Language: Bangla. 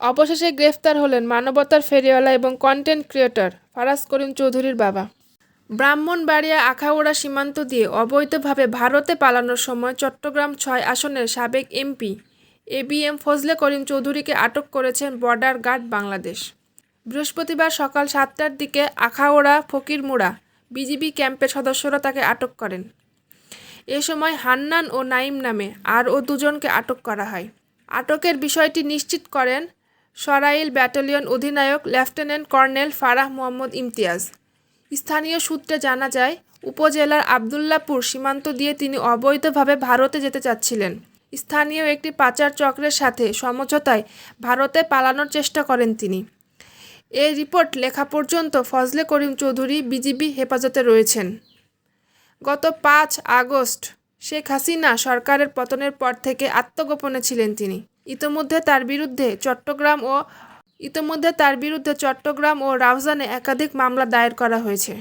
অবশেষে গ্রেফতার হলেন মানবতার ফেরিওয়ালা এবং কন্টেন্ট ক্রিয়েটর ফারাজ করিম চৌধুরীর বাবা। ব্রাহ্মণবাড়িয়া আখাউড়া সীমান্ত দিয়ে অবৈধভাবে ভারতে পালানোর সময় চট্টগ্রাম ছয় আসনের সাবেক MP A B M Fazle Karim চৌধুরীকে আটক করেছেন বর্ডার গার্ড বাংলাদেশ। বৃহস্পতিবার সকাল সাতটার দিকে আখাউড়া ফকিরমুড়া বিজিবি ক্যাম্পের সদস্যরা তাকে আটক করেন। এ সময় হান্নান ও নাইম নামে আরও দুজনকে আটক করা হয়। আটকের বিষয়টি নিশ্চিত করেন সরাইল ব্যাটালিয়ন অধিনায়ক লেফটেন্যান্ট কর্নেল ফারাহ মোহাম্মদ ইমতিয়াজ। স্থানীয় সূত্রে জানা যায়, উপজেলার আবদুল্লাপুর সীমান্ত দিয়ে তিনি অবৈধভাবে ভারতে যেতে চাচ্ছিলেন। স্থানীয় একটি পাচার চক্রের সাথে সমঝোতায় ভারতে পালানোর চেষ্টা করেন তিনি। এই রিপোর্ট লেখা পর্যন্ত ফজলে করিম চৌধুরী বিজিবি হেফাজতে রয়েছেন। গত পাঁচ আগস্ট শেখ হাসিনা সরকারের পতনের পর থেকে আত্মগোপনে ছিলেন তিনি। ইতোমধ্যে তার বিরুদ্ধে চট্টগ্রাম ও ইতোমধ্যে তার বিরুদ্ধে চট্টগ্রাম ও রাউজানে একাধিক মামলা দায়ের করা হয়েছে।